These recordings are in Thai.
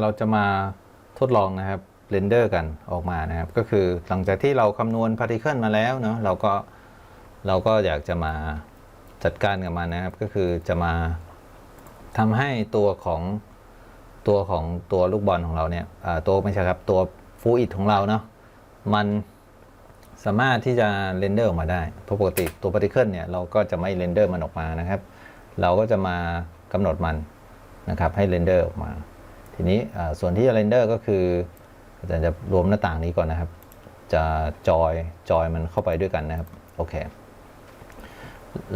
เราจะมาทดลองนะครับเรนเดอร์กันออกมานะครับ ก็คือหลังจากที่เราคำนวณพาร์ติเคิลมาแล้วเนาะเราก็เราก็อยากจะมาจัดการกับมันนะครับ ก็คือจะมาทำให้ตัวของตัวของตัวลูกบอลของเราเนี่ยตัวไม่ใช่ครับตัวฟูอิดของเราเนาะมันสามารถที่จะเรนเดอร์ออกมาได้เพราะปกติตัวพาร์ติเคิลเนี่ยเราก็จะไม่เรนเดอร์มันออกมานะครับ เราก็จะมากำหนดมันนะครับให้เรนเดอร์ออกมา ทีนี้ส่วนที่จะเรนเดอร์ก็คืออาจารย์จะรวมหน้าต่างนี้ก่อนนะครับ จะจอยจอยมันเข้าไปด้วยกันนะครับโอเค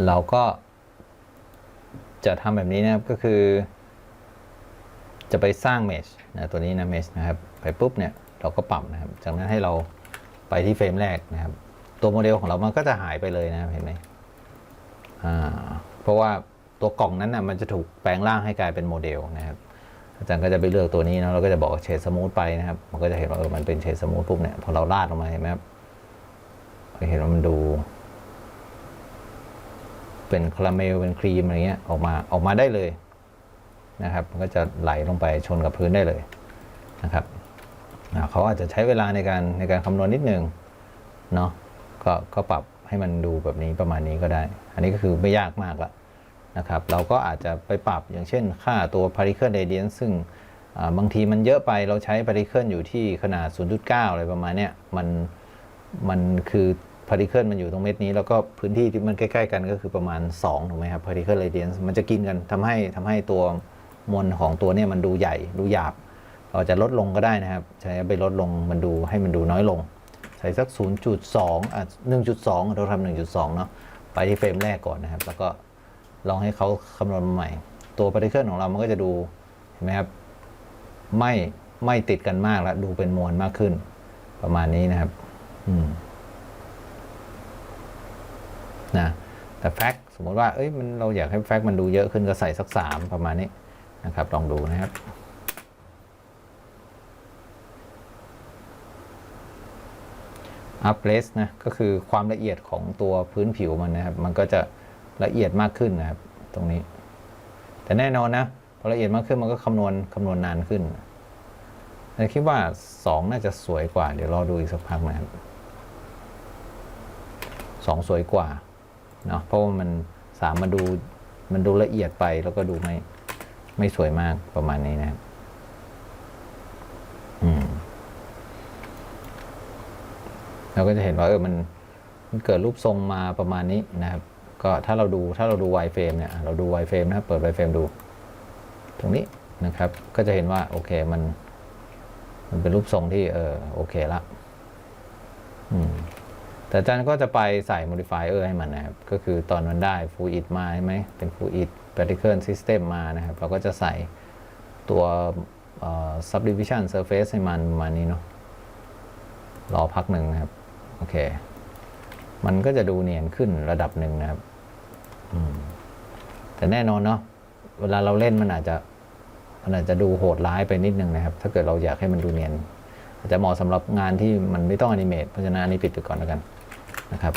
เราก็จะทำแบบนี้นะครับก็คือ จะไปสร้างเมชนะตัวนี้นะเมชนะครับไปปุ๊บเนี่ยเราก็ปรับนะครับ จากนั้นให้เราไปที่เฟรมแรกนะครับ ตัวโมเดลของเรามันก็จะหายไปเลยนะครับเห็นไหมอ่าเพราะว่าตัวกล่องนั้นนะมันจะถูกแปลงร่างให้กลายเป็นโมเดลนะครับ อาจารย์ก็จะไปเลือกตัวนี้นะเราก็จะบอกเฉดสมูทไปนะครับ มันก็จะเห็นว่าเออมันเป็นเฉดสมูทปุ๊บเนี่ยพอเราลาดลงมาเห็นไหมครับเห็นว่ามันดู เป็นคาราเมลเป็นครีมอะไรเงี้ยออกมาออกมาได้เลยนะครับมันก็จะไหลลงไปชนกับพื้นได้เลยนะครับเขาอาจจะใช้เวลาในการในการคำนวณนิดนึงเนาะก็ก็ปรับให้มันดูแบบนี้ประมาณนี้ก็ได้ อันนี้ก็คือไม่ยากมากละ นะครับเราก็อาจจะไปปรับอย่างเช่นค่าตัว particle radiance ซึ่งบางทีมันเยอะไปเราใช้ particle อยู่ที่ขนาด 0.9 อะไรประมาณเนี้ยมันมันคือ particle มันอยู่ตรงเม็ดนี้ แล้วก็พื้นที่ที่มันใกล้ๆกันก็คือประมาณ2ถูกไหมครับ particle radiance มันจะกินกันทำให้ทำให้ตัวมวลของตัวเนี้มันดูใหญ่ดูหยาบ เราจะลดลงก็ได้นะครับ ใช้ไปลดลงมันดูให้มันดูน้อยลง ใส่สัก 0.2อะ1.2 เราทำ1.2 เนาะไปที่เฟรมแรกก่อนนะครับ แล้วก็ ลองให้เขาคำนวณมาใหม่ ตัว particle ของเรามันก็จะดูเห็นไหมครับไม่ไม่ติดกันมากแล้วดูเป็นมวลมากขึ้น ประมาณนี้นะครับอืมนะแต่แฟกสมมติว่าเอ้ยมันเราอยากให้แฟกมันดูเยอะขึ้นก็ใส่สักสามประมาณนี้นะครับ ลองดูนะครับ up res นะก็คือความละเอียดของตัวพื้นผิวมันนะครับ มันก็จะ ละเอียดมากขึ้นนะครับ ตรงนี้ แต่แน่นอนนะพอละเอียดมากขึ้นมันก็คำนวณคำนวณนานขึ้นแต่คิดว่า 2 น่าจะสวยกว่า เดี๋ยวรอดูอีกสักพักนะครับสองสวยกว่าเนาะเพราะว่ามันสามมาดูมันดูละเอียดไปแล้วก็ดูไม่ไม่สวยมากประมาณนี้นะครับอืมเราก็จะเห็นว่าเออมันมันเกิดรูปทรงมาประมาณนี้นะครับ ก็ถ้าเราดูถ้าเราดูไวเฟรมเนี่ยเราดูไวเฟรมนะครับเปิดไวเฟรมดู ตรงนี้นะครับ ก็จะเห็นว่าโอเคมัน มันเป็นรูปทรงที่เออโอเคละอืมแต่อาจารย์ก็จะไปใส่ modifier ให้มันนะครับ ก็คือตอนมันได้ fluid มาใช่ไหมเป็น fluid particle system มานะครับ เราก็จะใส่ตัว subdivision surface ให้มันประมาณนี้เนาะรอพักหนึ่งนะครับ โอเค มันก็จะดูเนียนขึ้นระดับหนึ่งนะครับ แต่แน่นอนเนาะเวลาเราเล่นมันอาจจะมันอาจจะดูโหดร้ายไปนิดนึงนะครับ ถ้าเกิดเราอยากให้มันดูเนียน อาจจะเหมาะสำหรับงานที่มันไม่ต้องอนิเมตเพราะฉะนั้นอันนี้ปิดไปก่อนแล้วกันนะครับ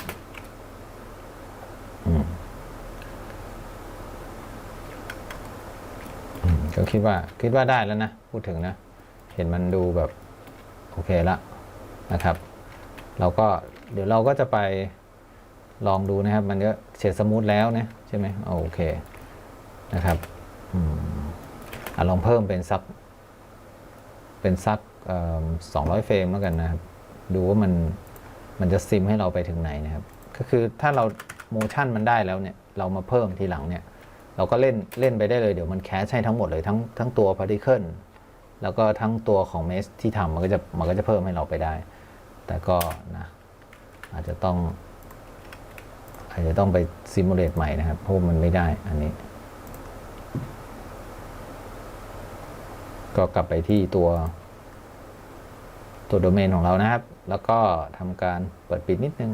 ก็คิดว่าคิดว่าได้แล้วนะ พูดถึงนะ เห็นมันดูแบบ โอเคละนะครับ เราก็เดี๋ยวเราก็จะไป ลองดูนะครับ มันก็เฉดสมูทแล้วนะใช่ไหมโอเคนะครับอะลองเพิ่มเป็นสัก เป็นสักสองร้อยเฟรมแล้วกันนะครับ ดูว่ามันมันจะซิมให้เราไปถึงไหนนะครับ ก็คือถ้าเราโมชั่นมันได้แล้วเนี่ย เรามาเพิ่มทีหลังเนี่ย เราก็เล่นเล่นไปได้เลยเดี๋ยวมันแคชให้ทั้งหมดเลยทั้งทั้งตัวพาร์ติเคิลแล้วก็ทั้งตัวของเมสที่ทำมันก็จะมันก็จะเพิ่มให้เราไปได้ แต่ก็นะอาจจะต้อง อาจจะต้องไปซิมูเลตใหม่นะครับ เพราะมันไม่ได้อันนี้ ก็กลับไปที่ตัวตัวโดเมนของเรานะครับ แล้วก็ทำการเปิดปิดนิดนึง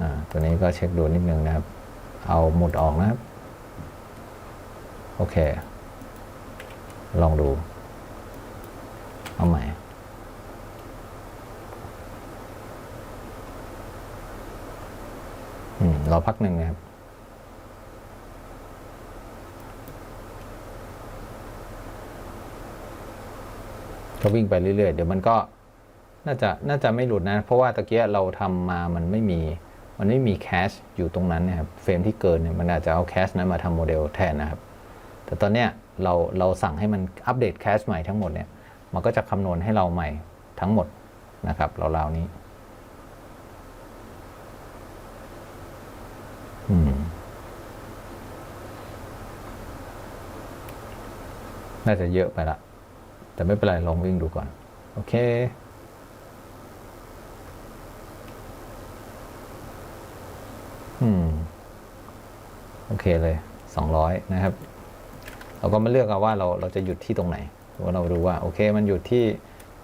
อ่าตัวนี้ก็เช็คดูนิดนึงนะครับ เอาหมดออกนะครับ โอเค ลองดู เอาใหม่ อืม รอพักหนึ่งนะครับก็วิ่งไปเรื่อยๆ เดี๋ยวมันก็น่าจะน่าจะไม่หลุดนะ เพราะว่าตะเกียเราทำมามันไม่มีมันไม่มีแคชอยู่ตรงนั้นนะครับเฟรมที่เกินเนี่ยมันอาจจะเอาแคชนั้นมาทำโมเดลแทนนะครับ แต่ตอนเนี้ยเราเราสั่งให้มันอัปเดตแคชใหม่ทั้งหมดเนี่ยมันก็จะคำนวณให้เราใหม่ทั้งหมดนะครับราวๆนี้ น่าจะเยอะไปละ แต่ไม่เป็นไร ลองวิ่งดูก่อน โอเค อืม โอเคเลยสองร้อยนะครับ เราก็มาเลือกเอาว่าเราเราจะหยุดที่ตรงไหนว่าเราดูว่า โอเค มันหยุดที่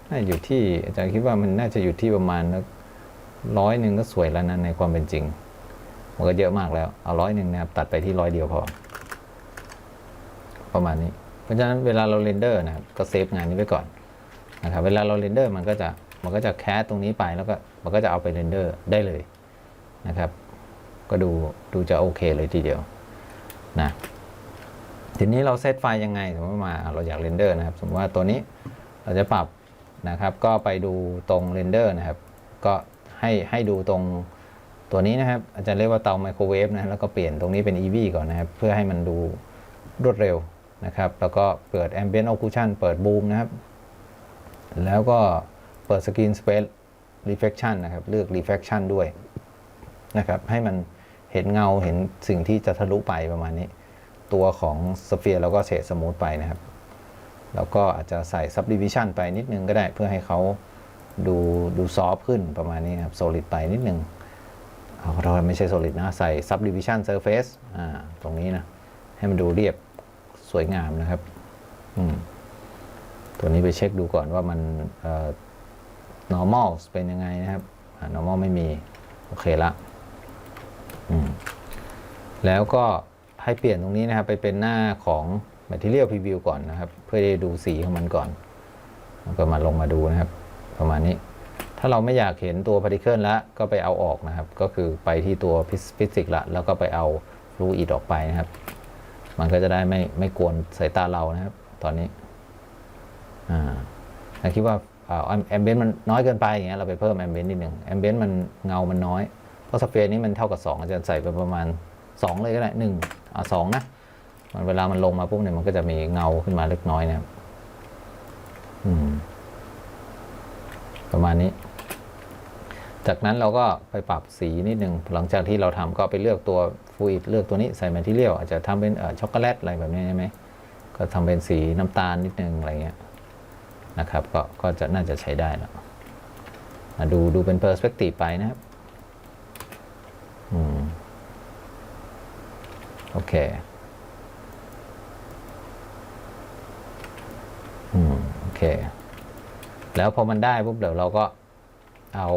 น่าจะอยู่ที่อาจารย์คิดว่ามันน่าจะอยู่ที่ประมาณร้อยหนึ่งก็สวยแล้วนะในความเป็นจริง มันก็เยอะมากแล้ว เอาร้อยหนึ่งนะครับ ตัดไปที่ร้อยเดียวพอ ประมาณนี้ เพราะฉะนั้นเวลาเราเรนเดอร์นะครับก็เซฟงานนี้ไว้ก่อนนะครับเวลาเราเรนเดอร์มันก็จะมันก็จะแคสตรงนี้ไปแล้วก็มันก็จะเอาไปเรนเดอร์ได้เลยนะครับ ก็ดูดูจะโอเคเลยทีเดียวนะทีนี้เราเซตไฟล์ยังไงสมมติมาเราอยากเรนเดอร์นะครับ สมมติว่าตัวนี้เราจะปรับนะครับ ก็ไปดูตรงเรนเดอร์นะครับ ก็ให้ให้ดูตรงตัวนี้นะครับ อาจารย์เรียกว่าเตาไมโครเวฟนะแล้วก็เปลี่ยนตรงนี้เป็น EV ก่อนนะครับ เพื่อให้มันดูรวดเร็ว นะครับ แล้วก็เปิด Ambient Occlusion เปิดบูมนะครับ แล้วก็เปิด Screen Space Reflection นะครับ เลือก Reflection ด้วยนะครับ ให้มันเห็นเงาเห็นสิ่งที่จะทะลุไปประมาณนี้ ตัวของสเฟียร์เราก็เฉดสมูทไปนะครับ แล้วก็อาจจะใส่ subdivision ไปนิดนึงก็ได้เพื่อให้เขาดูดูซอฟขึ้นประมาณนี้ครับ solid ไปนิดนึงเอาเราไม่ใช่ solid นะ ใส่ subdivision surface อ่าตรงนี้นะ ให้มันดูเรียบ สวยงามนะครับตัวนี้ไปเช็คดูก่อนว่ามัน normal เป็นยังไงนะครับ normal ไม่มี โอเคละแล้วก็ให้เปลี่ยนตรงนี้นะครับ ไปเป็นหน้าของ Material Preview ก่อนนะครับ เพื่อได้ดูสีของมันก่อนแล้วก็มาลงมาดูนะครับ ประมาณนี้ ถ้าเราไม่อยากเห็นตัว Particle แล้วก็ไปเอาออกนะครับ ก็คือไปที่ตัวฟิสิกส์ละแล้วก็ไปเอา Fluid ออกไปนะครับ มันก็จะได้ไม่ไม่กวนสายตาเรานะครับ ตอนนี้อ่าคิดว่าแอมเบนมันน้อยเกินไปอย่างเงี้ยเราไปเพิ่มแอมเบนนิดหนึ่งแอมเบนมันเงามันน้อย เพราะสเฟียร์นี้มันเท่ากับ 2 อาจารย์ใส่ไปประมาณ 2 เลยก็ได้หนึ่งอ่าสองนะมันเวลามันลงมาปุ๊บเนี่ยมันก็จะมีเงาขึ้นมาเล็กน้อยนะครับ อืม ประมาณนี้ จากนั้นเราก็ไปปรับสีนิดหนึ่งหลังจากที่เราทำก็ไปเลือกตัวฟูอิดเลือกตัวนี้ใส่แมทเทียลอาจจะทำเป็นช็อกโกแลตอะไรแบบนี้ใช่ไหมก็ทำเป็นสีน้ำตาลนิดนึงอะไรเงี้ยนะครับก็ก็จะน่าจะใช้ได้แล้วมาดูดูเป็นเปอร์สเปกทีไปนะครับอืมโอเคอืมโอเค แล้วพอมันได้ปุ๊บเดี๋ยวเราก็เอา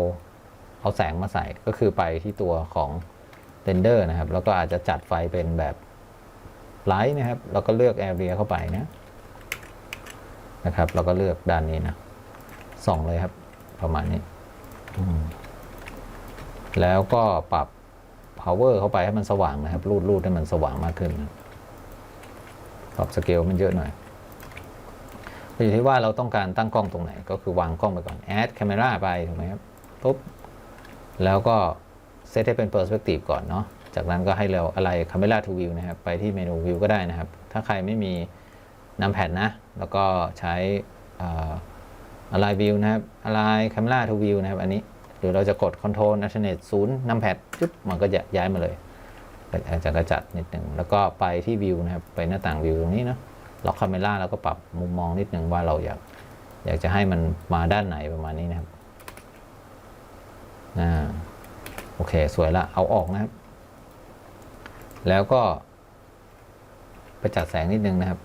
เอาแสงมาใส่ก็คือไปที่ตัวของเรนเดอร์นะครับ แล้วก็อาจจะจัดไฟเป็นแบบไลท์นะครับ แล้วก็เลือกแอเรียเข้าไปนะนะครับ แล้วก็เลือกด้านนี้นะส่องเลยครับ ประมาณนี้แล้วก็ปรับ power เข้าไปให้มันสว่างนะครับ รูดรูดให้มันสว่างมากขึ้นนะปรับสเกลมันเยอะหน่อยอยู่ที่ว่าเราต้องการตั้งกล้องตรงไหน ก็คือวางกล้องไปก่อน add camera ไปถูกไหมครับปุ๊บ แล้วก็เซตให้เป็น perspective ก่อนเนาะ จากนั้นก็ให้เราอะไร camera to view นะครับ ไปที่เมนู view ก็ได้นะครับ ถ้าใครไม่มีนำแผ่นนะ แล้วก็ใช้อะไร view นะครับอะไร camera to view นะครับ อันนี้หรือเราจะกด control alternate 0นำแพดจุ๊บมันก็จะย้ายมาเลยอาจจะกระจัดนิดหนึ่ง แล้วก็ไปที่ view นะครับ ไปหน้าต่าง view ตรงนี้เนาะล็อกคาเมล่าแล้วก็ปรับมุมมองนิดหนึ่งว่าเราอยากอยากจะให้มันมาด้านไหนประมาณนี้นะครับ อ่าโอเค สวยละ เอาออกนะครับ แล้วก็ ไปจัดแสงนิดนึงนะครับ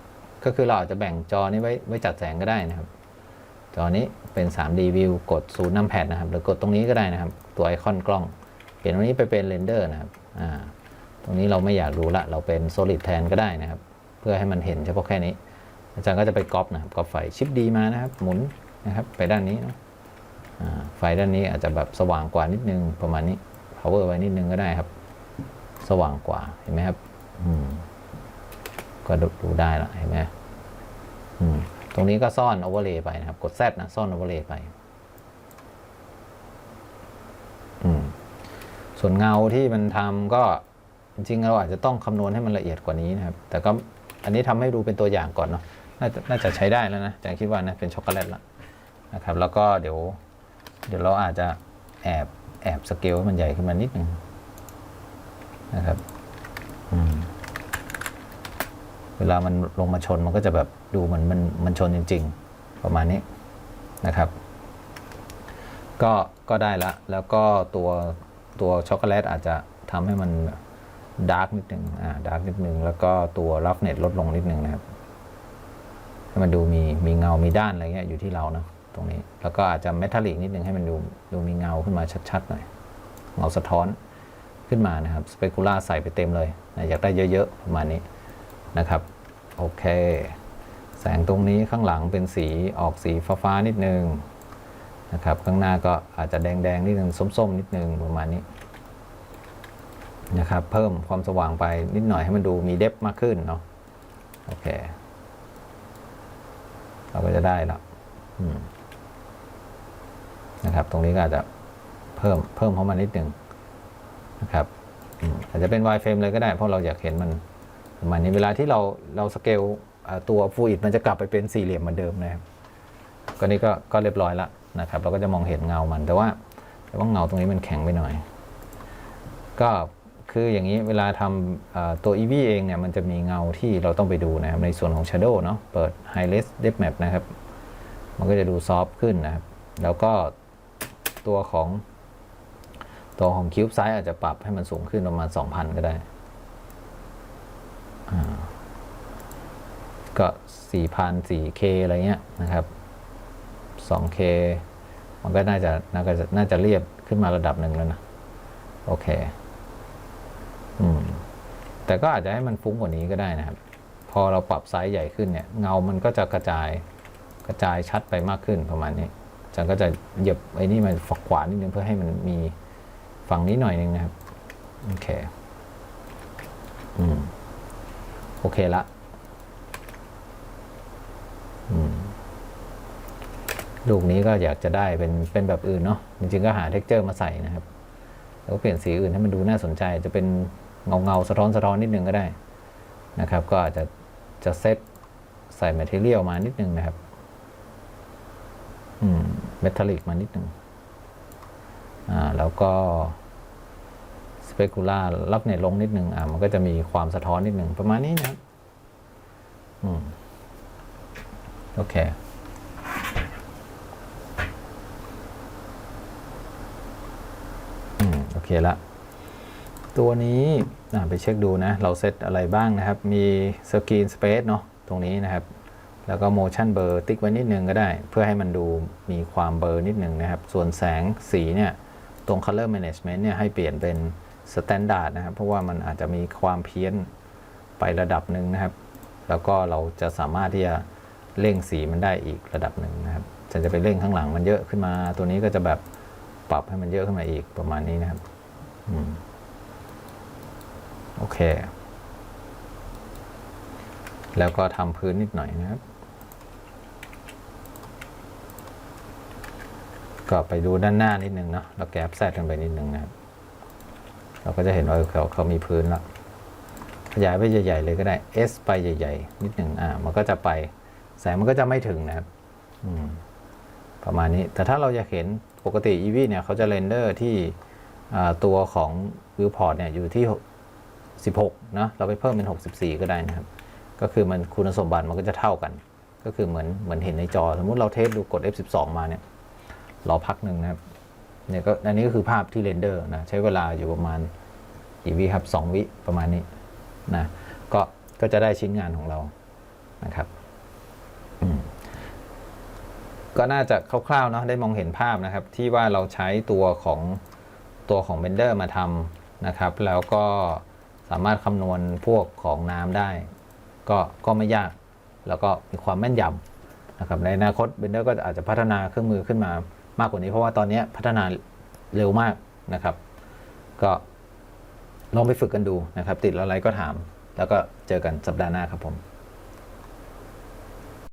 ก็คือเราอาจจะแบ่งจอนี้ไว้ไว้จัดแสงก็ได้นะครับ จอนี้เป็น 3D view กดศูนย์นำแพดนะครับ หรือกดตรงนี้ก็ได้นะครับ ตัวไอคอนกล้อง เปลี่ยนตรงนี้ไปเป็นเรนเดอร์นะครับ อ่า ตรงนี้เราไม่อยากรู้ละ เราเป็น solid แทนก็ได้นะครับ เพื่อให้มันเห็นเฉพาะแค่นี้ อาจารย์ก็จะไปก๊อปนะครับ ก๊อปไฟชิปดีมานะครับ หมุนนะครับ ไปด้านนี้นะ ไฟด้านนี้อาจจะแบบสว่างกว่านิดนึงประมาณนี้ power ไว้นิดนึงก็ได้ครับ สว่างกว่าเห็นไหมครับก็ดูดได้ละเห็นไหมมตรงนี้ก็ซ่อน overlay ไปนะครับ กด Z นะซ่อน overlay ไปส่วนเงาที่มันทำก็จริงๆเราอาจจะต้องคำนวณให้มันละเอียดกว่านี้นะครับ แต่ก็อันนี้ทำให้ดูเป็นตัวอย่างก่อนเนาะน่าจะน่าจะใช้ได้แล้วนะแต่คิดว่านะเป็นช็อกโกแลตละนะครับ แล้วก็เดี๋ยว เดี๋ยวเราอาจจะแอบแอบสเกลให้มันใหญ่ขึ้นมานิดนึงนะครับเวลามันลงมาชนมันก็จะแบบดูเหมือนมันมันชนจริง ๆ ประมาณนี้นะครับ ก็ก็ได้ละ แล้วก็ตัวตัวช็อกโกแลตอาจจะทำให้มันดาร์กนิดนึงอ่าดาร์กนิดนึง แล้วก็ตัวรัฟเน็ตลดลงนิดนึงนะครับ ให้มันดูมีมีเงา มีด้านอะไรเงี้ยอยู่ที่เราเนาะ ตรงนี้ แล้วก็อาจจะเมทัลลิกนิดนึงให้มันดูดูมีเงาขึ้นมาชัดๆหน่อยเงาสะท้อนขึ้นมานะครับสเปกุล่าใส่ไปเต็มเลยนะอยากได้เยอะๆประมาณนี้นะครับโอเค แสงตรงนี้ข้างหลังเป็นสีออกสีฟ้าๆนิดนึงนะครับข้างหน้าก็อาจจะแดงๆนิดนึงส้มๆนิดนึงประมาณนี้นะครับเพิ่มความสว่างไปนิดหน่อยให้มันดูมีเดฟมากขึ้นเนาะโอเค เราก็จะได้ละอืม นะครับ ตรงนี้ก็อาจจะเพิ่มเพิ่มเข้ามานิดหนึ่งนะครับอาจจะเป็น Y frame เลยก็ได้ เพราะเราอยากเห็นมันประมาณนี้เวลาที่เราเราสเกลตัวฟูอิดมันจะกลับไปเป็นสี่เหลี่ยมเหมือนเดิมนะครับก็นี่ก็ก็เรียบร้อยแล้วนะครับ เราก็จะมองเห็นเงามัน แต่ว่าแต่ว่าเงาตรงนี้มันแข็งไปหน่อย ก็คืออย่างนี้เวลาทำตัว EV เองเนี่ยมันจะมีเงาที่เราต้องไปดูนะครับ ในส่วนของ Shadow เนาะเปิด High Res Depth Map นะครับ มันก็จะดูซอฟขึ้นนะครับ แล้วก็ ตัวของตัวของคิวบ์ไซส์อาจจะปรับให้มันสูงขึ้นประมาณ 2,000 ก็ได้อ่าก็4,000 4K อะไรเงี้ยนะครับ 2K มันก็น่าจะน่าจะน่าจะเรียบขึ้นมาระดับหนึ่งแล้วนะ โอเค อืม แต่ก็อาจจะให้มันฟุ้งกว่านี้ก็ได้นะครับ พอเราปรับไซส์ใหญ่ขึ้นเนี่ย เงามันก็จะกระจายกระจายชัดไปมากขึ้นประมาณนี้ จารย์ก็จะเหยียบไอ้นี่มันฝักขวานิดนึงเพื่อให้มันมีฝั่งนี้หน่อยนึงนะครับ โอเค อืม โอเคละ อืม ลูกนี้ก็อยากจะได้เป็นเป็นแบบอื่นเนาะ จริงๆก็หาเท็กเจอร์มาใส่นะครับ แล้วก็เปลี่ยนสีอื่นให้มันดูน่าสนใจ จะเป็นเงาเงาสะท้อนสะท้อนนิดนึงก็ได้ นะครับ ก็อาจจะจะเซตใส่แมทเทียลมานิดนึงนะครับ อืม เมทัลลิกมานิดหนึ่งอ่าแล้วก็สเปกุล่ารับเน็ตลงนิดหนึ่งอ่ามันก็จะมีความสะท้อนนิดหนึ่งประมาณนี้นะครับอืมโอเคอืมโอเคละตัวนี้อะไปเช็คดูนะ เราเซตอะไรบ้างนะครับ มี Screen Space เนาะตรงนี้นะครับ แล้วก็ Motion Blur ติ๊กไว้นิดนึงก็ได้ เพื่อให้มันดูมีความเบลอนิดนึงนะครับ ส่วนแสงสีเนี่ย ตรง Color Management เนี่ย ให้เปลี่ยนเป็น Standard นะครับ เพราะว่ามันอาจจะมีความเพี้ยนไประดับหนึ่งนะครับ แล้วก็เราจะสามารถที่จะเร่งสีมันได้อีกระดับหนึ่งนะครับฉันจะไปเร่งข้างหลังมันเยอะขึ้นมา ตัวนี้ก็จะแบบปรับให้มันเยอะขึ้นมาอีกประมาณนี้นะครับอโอเค แล้วก็ทำพื้นนิดหน่อยนะครับ ก็ไปดูด้านหน้านิดนึงเนาะแล้วแกปแซดกันไปนิดนึงนะครับ เราก็จะเห็นว่าเขาเขามีพื้นแล้วขยายไปใหญ่ๆเลยก็ได้ S ไปใหญ่ ๆ นิดหนึ่งอ่า มันก็จะไป แสงมันก็จะไม่ถึงนะครับอืมประมาณนี้ แต่ถ้าเราอยากเห็นปกติ EV เนี่ยเขาจะเรนเดอร์ที่อ่าตัวของ viewport เนี่ยอยู่ที่ 16เนะเราไปเพิ่มเป็น 64 ก็ได้นะครับ ก็คือมันคุณสมบัติมันก็จะเท่ากัน ก็คือเหมือนเหมือนเห็นในจอ สมมุติเราเทสดูกด F12 มาเนี่ย รอพักหนึ่งนะครับเนี่ยก็อันนี้ก็คือภาพที่เรนเดอร์นะใช้เวลาอยู่ประมาณกี่วิครับ2วิประมาณนี้นะก็ก็จะได้ชิ้นงานของเรานะครับก็น่าจะคร่าวๆเนาะได้มองเห็นภาพนะครับ ที่ว่าเราใช้ตัวของตัวของเบนเดอร์มาทำนะครับ แล้วก็สามารถคำนวณพวกของน้ำได้ ก็ก็ไม่ยาก แล้วก็มีความแม่นยำนะครับในอนาคตเบนเดอร์ก็อาจจะพัฒนาเครื่องมือขึ้นมา มากกว่านี้เพราะว่าตอนนี้พัฒนาเร็วมากนะครับ ก็ลองไปฝึกกันดูนะครับ ติดอะไรก็ถาม แล้วก็เจอกันสัปดาห์หน้าครับผม